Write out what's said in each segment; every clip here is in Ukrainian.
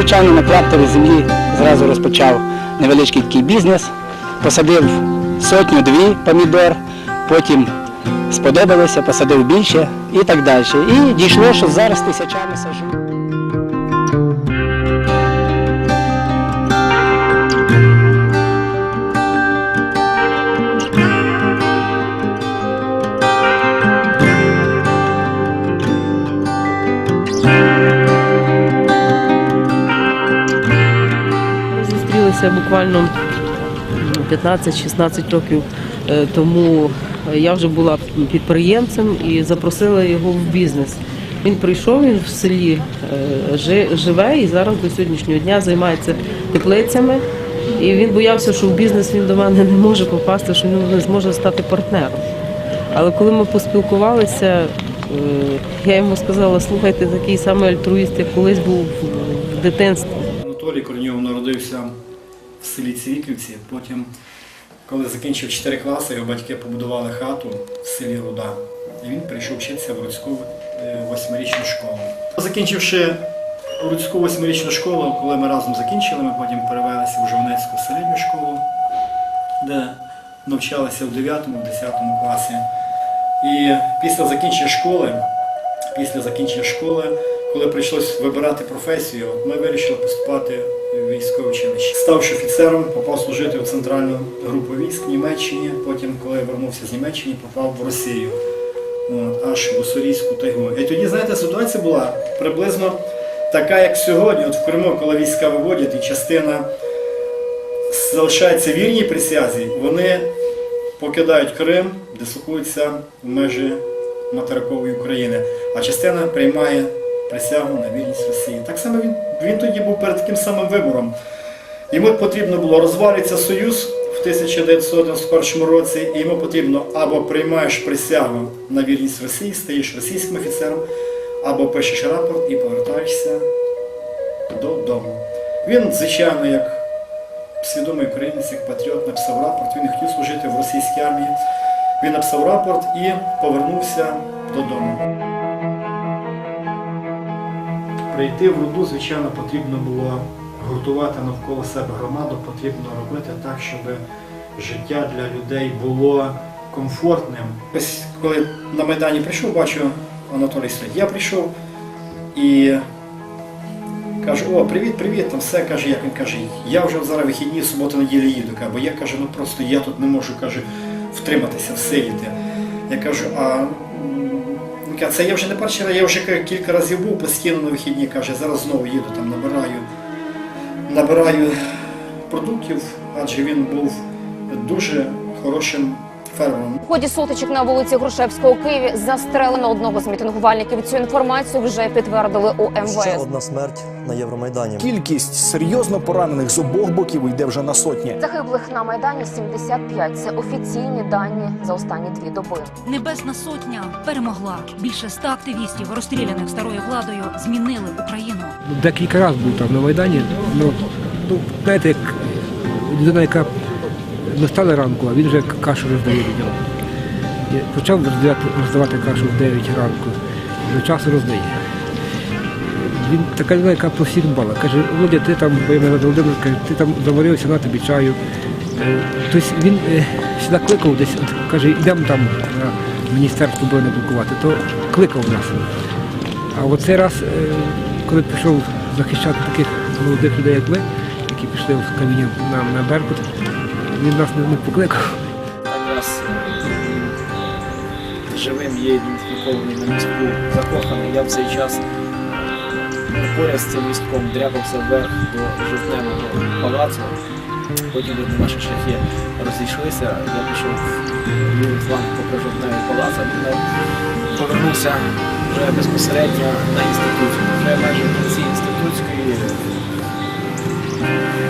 звичайно, на тракторі землі зразу розпочав невеличкий такий бізнес, посадив сотню-дві помідор, потім сподобалося, посадив більше і так далі. І дійшло, що зараз тисячами сажу. Зустрілися буквально 15-16 років е, тому. Я вже була підприємцем і запросила його в бізнес. Він прийшов, він в селі е, живе і зараз до сьогоднішнього дня займається теплицями. І він боявся, що в бізнес він до мене не може попасти, що він не зможе стати партнером. Але коли ми поспілкувалися, е, я йому сказала, слухайте, такий самий альтруїст, як колись був в дитинстві. Анатолій Корньов народився в селі Цвіківці. Потім, коли закінчив 4 класи, його батьки побудували хату в селі Руда. І він прийшов вчитися в Руцьку е, восьмирічну школу. Закінчивши Руцьку восьмирічну школу, коли ми разом закінчили, ми потім перевелися в Жовнецьку середню школу, де навчалися в 9-10 класі. І після закінчення школи після закінчення школи, коли прийшлось вибирати професію, ми вирішили поступати в військове училище. Ставши офіцером, попав служити в центральну групу військ в Німеччині. Потім, коли я вернувся з Німеччини, попав в Росію, от, аж в Уссурійську тайгу. І тоді, знаєте, ситуація була приблизно така, як сьогодні, от в Криму, коли війська виводять, і частина залишається вірній присязі, вони покидають Крим, дислокуються в межі материкової України, а частина приймає присягу на вільність Росії. Так само він, він тоді був перед таким самим вибором. Йому потрібно було розвалитися Союз в 1991 році, і йому потрібно або приймаєш присягу на вірність Росії, стаєш російським офіцером, або пишеш рапорт і повертаєшся додому. Він, звичайно, як свідомий українець, як патріот, написав рапорт. Він не хотів служити в російській армії. Він написав рапорт і повернувся додому. Прийти в руду, звичайно, потрібно було гуртувати навколо себе громаду, потрібно робити так, щоб життя для людей було комфортним. Ось коли на Майдані прийшов, бачу Анатолій стоїть. Я прийшов і кажу, о, привіт, привіт, там все каже, як він каже, я вже зараз вихідні, суботу, неділю їду, бо я каже, ну просто я тут не можу каже, втриматися, всидіти. Я кажу, а м, це я вже не перший раз, я вже кілька разів був постійно на вихідні, каже, зараз знову їду, там набираю, набираю продуктів, адже він був дуже хорошим фермером. В ході сутичок на вулиці Грушевського у Києві застрелено одного з мітингувальників. Цю інформацію вже підтвердили у Ще МВС. одна смерть на Євромайдані. Кількість серйозно поранених з обох боків йде вже на сотні. Загиблих на майдані 75. Це офіційні дані за останні дві доби. Небесна сотня перемогла. Більше ста активістів, розстріляних старою владою, змінили Україну. декілька разів був там на Майдані. Ну, ну знаєте, як людина, яка не стала ранку, а він вже кашу роздає людям. Почав роздавати, роздавати кашу в 9 ранку, до часу роздає. Він така людина, яка по всіх бала. Каже, Володя, ти там, бо я Володимир, каже, ти там заварився, на тобі чаю. Е, Тобто він е, сюди кликав десь, каже, йдемо там на міністерство оборони блокувати, то кликав нас. А от цей раз, е, коли пішов захищати таких молодих людей, як ми, які пішли в каміння на, на Беркут, він нас не, покликав. якраз живим є ідентифікований на містку закоханий. Я в цей час поряд з цим містком дряпався вверх до жовтневого палацу. Потім наші шляхи розійшлися. Я пішов лівий фланг попри жовтневий палац, а е, повернувся вже безпосередньо на інституцію. Вже майже в кінці інститутської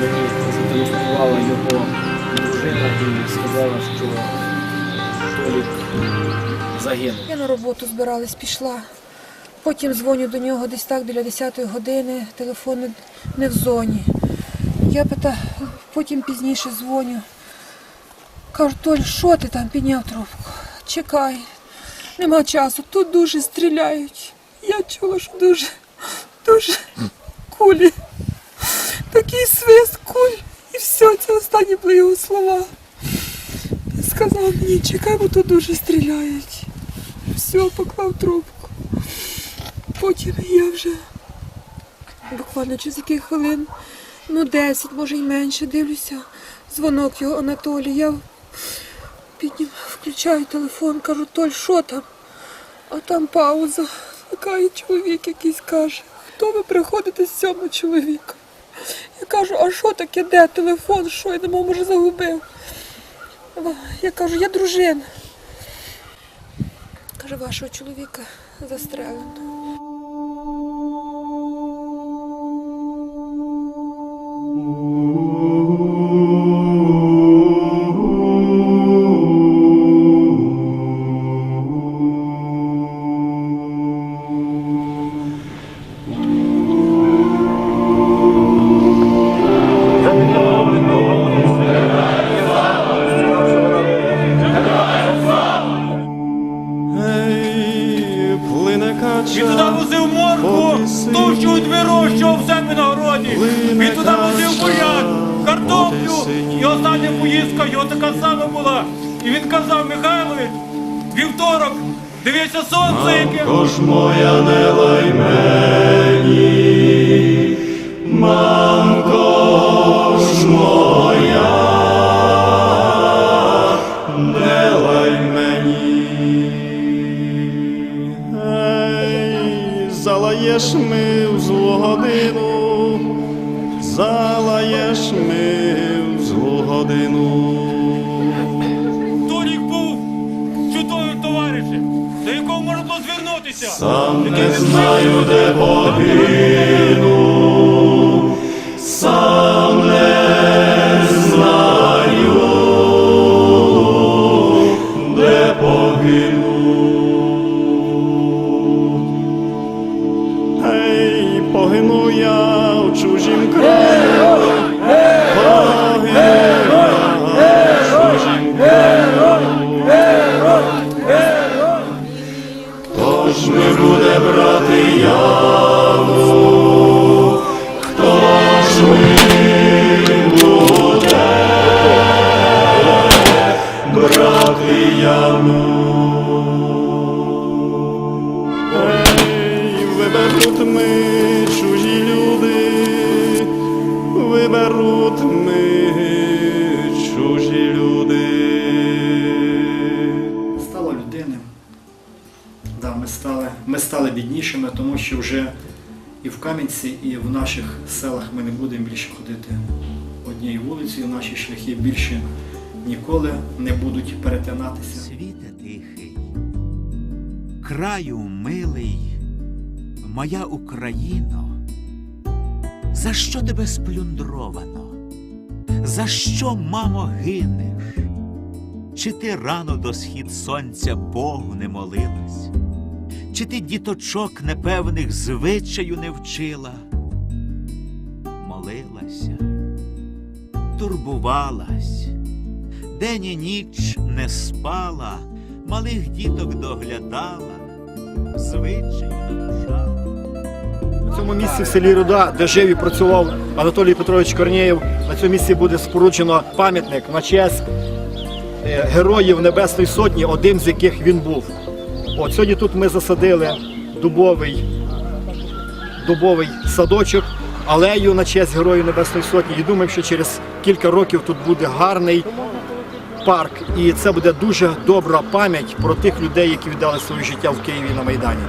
мені зателефонувала його дружина і сказала, що Толік загинув. Я на роботу збиралась, пішла. Потім дзвоню до нього десь так біля 10 години, телефон не в зоні. Я питаю, потім пізніше дзвоню. Кажу, Толь, що ти там підняв трубку? Чекай, нема часу, тут дуже стріляють. Я чула, що дуже, дуже кулі такий свист куль. Все, це останні були його слова. Сказав мені, чекай, бо тут дуже стріляють. Все, поклав трубку. Потім я вже буквально через яких хвилин, ну 10, може й менше, дивлюся. Дзвонок його Анатолій. Я піднім, включаю телефон, кажу, Толь, що там? А там пауза. Така і чоловік якийсь каже, хто ви приходите з цьому чоловіку? Я кажу, а що таке, де телефон? Що я думав, може загубив? Я кажу, я дружина. Каже, вашого чоловіка застрелено. І остання поїздка його така сама була. І він казав, Михайлович, вівторок, дивися сонце, яке. Ж моя не лай мені, мамко ж моя, не лай мені. Залаєш ми в злу годину, залаєш ми злу годину. Толік був чудовим товаришем, до якого можна було звернутися. Сам не знаю, де погину, ж ми буде брати яву? Стали тому що вже і в Кам'янці, і в наших селах ми не будемо більше ходити однією вулицею, наші шляхи більше ніколи не будуть перетинатися. Світе тихий, краю милий, моя Україно, за що тебе сплюндровано? За що, мамо, гинеш? Чи ти рано до схід сонця Богу не молилась? Чи ти діточок непевних звичаю не вчила? Молилася, турбувалась, день і ніч не спала, малих діток доглядала, звичаю навчала. На цьому місці в селі Руда, де жив і працював Анатолій Петрович Корнієв, на цьому місці буде споруджено пам'ятник на честь е, героїв Небесної Сотні, один з яких він був. От сьогодні тут ми засадили дубовий, дубовий садочок, алею на честь Герою Небесної Сотні. І думаємо, що через кілька років тут буде гарний парк. І це буде дуже добра пам'ять про тих людей, які віддали своє життя в Києві на Майдані.